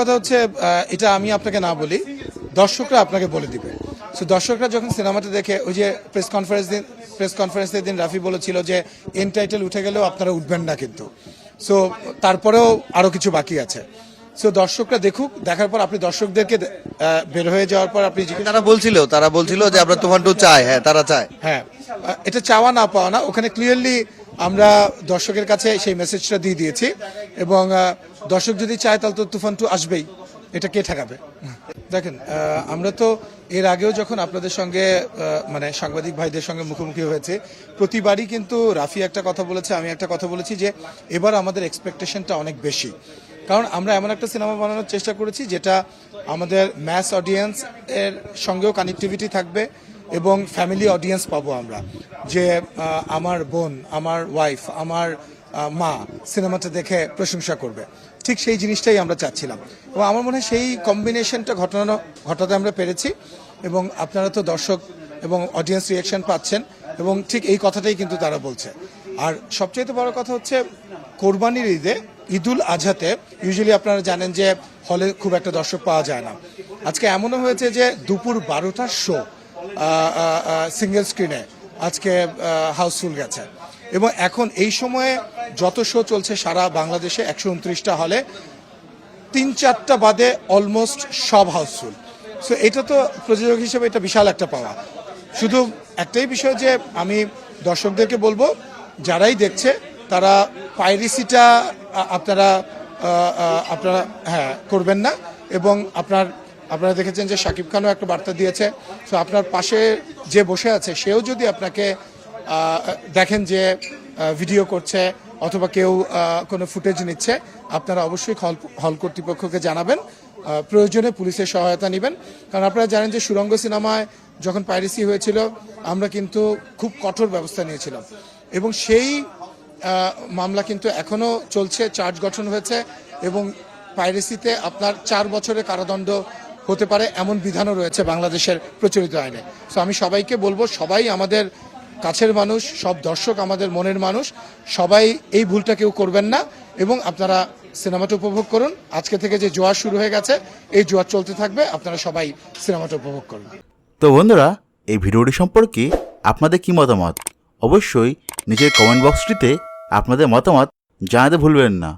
কথা হচ্ছে এটা আমি আপনাকে না বলি দর্শকরা আপনাকে বলে দিবে। সো দর্শকরা যখন সিনেমাটা দেখে ওই যে প্রেস কনফারেন্স দিন প্রেস কনফারেন্সের দিন রাফি বলেছিল যে এন টাইটেল উঠে গেলেও আপনারা উঠবেন না কিন্তু। সো তারপরেও আরও কিছু বাকি আছে। সো দর্শকরা দেখুক দেখার পর আপনি দর্শকদেরকে বের হয়ে যাওয়ার পর আপনি তারা বলছিল তারা বলছিল যে আমরা তোমার চাই হ্যাঁ তারা চায়। হ্যাঁ। এটা চাওয়া না পাওয়া না ওখানে ক্লিয়ারলি আমরা দর্শকের কাছে সেই মেসেজটা দিয়ে দিয়েছি এবং দর্শক যদি চায় তাহলে তো তুফান টু আসবেই। এটা কে ঠেকাবে? দেখেন আমরা তো এর আগেও যখন আপনাদের সঙ্গে মানে সাংবাদিক ভাইদের সঙ্গে মুখোমুখি হয়েছে, প্রতিবারই কিন্তু রাফি একটা কথা বলেছে, আমি একটা কথা বলেছি যে এবার আমাদের এক্সপেকটেশনটা অনেক বেশি। কারণ আমরা এমন একটা সিনেমা বানানোর চেষ্টা করেছি যেটা আমাদের ম্যাস অডিয়েন্স এর সঙ্গেও কানেক্টিভিটি থাকবে এবং ফ্যামিলি অডিয়েন্স পাবো আমরা। যে আমার বোন, আমার ওয়াইফ আমার মা সিনেমাটা দেখে প্রশংসা করবে। ঠিক সেই জিনিসটাই আমরা চাচ্ছিলাম। এবং আমার মনে হয় সেই কম্বিনেশনটা ঘটানো, ঘটাতে আমরা পেরেছি। এবং আপনারা তো দর্শক এবং অডিয়েন্স রিয়াকশন পাচ্ছেন। এবং ঠিক এই কথাটাই কিন্তু তারা বলছে। আর সবচেয়ে বড় কথা হচ্ছে, কোরবানির ঈদে, ঈদুল আজহাতে ইউজুয়ালি আপনারা জানেন যে হলে খুব একটা দর্শক পাওয়া যায় না। আজকে এমনও হয়েছে যে, দুপুর বারোটার শো সিঙ্গেল স্ক্রিনে আজকে হাউসফুল গেছে। এবং এখন এই সময়ে যত শো চলছে সারা বাংলাদেশে, একশো উনত্রিশটা হলে তিন চারটা বাদে অলমোস্ট সব হাউসফুল সো এটা তো প্রযোজক হিসেবে এটা বিশাল একটা পাওয়া। শুধু একটাই বিষয় যে আমি দর্শকদেরকে বলব, যারাই দেখছে, তারা পাইরেসিটা আপনারা আপনারা হ্যাঁ করবেন না। এবং আপনার আপনারা দেখেছেন যে শাকিব খানও একটা বার্তা দিয়েছে। তো আপনার পাশে যে বসে আছে, সেও যদি আপনাকে দেখেন যে ভিডিও করছে অথবা কেউ কোনো ফুটেজ নিচ্ছে, আপনারা অবশ্যই হল হল কর্তৃপক্ষকে জানাবেন। প্রয়োজনে পুলিশের সহায়তা নেবেন। কারণ আপনারা জানেন যে সুরঙ্গ সিনেমায় যখন পাইরেসি হয়েছিল, আমরা কিন্তু খুব কঠোর ব্যবস্থা নিয়েছিলাম। এবং সেই মামলা কিন্তু এখনও চলছে, চার্জ গঠন হয়েছে এবং পাইরেসিতে আপনার চার বছরের কারাদণ্ড হতে পারে এমন বিধানও রয়েছে বাংলাদেশের প্রচলিত আইনে। তো আমি সবাইকে বলব, সবাই আমাদের কাছের মানুষ, সব দর্শক আমাদের মনের মানুষ, সবাই এই ভুলটা কেউ করবেন না এবং আপনারা সিনেমাটা উপভোগ করুন। আজকে থেকে যে জোয়ার শুরু হয়ে গেছে, এই জোয়ার চলতে থাকবে, আপনারা সবাই সিনেমাটা উপভোগ করুন। তো বন্ধুরা, এই ভিডিওটি সম্পর্কে আপনাদের কি মতামত? অবশ্যই নিজের কমেন্ট বক্সটিতে আপনাদের মতামত জানাতে ভুলবেন না।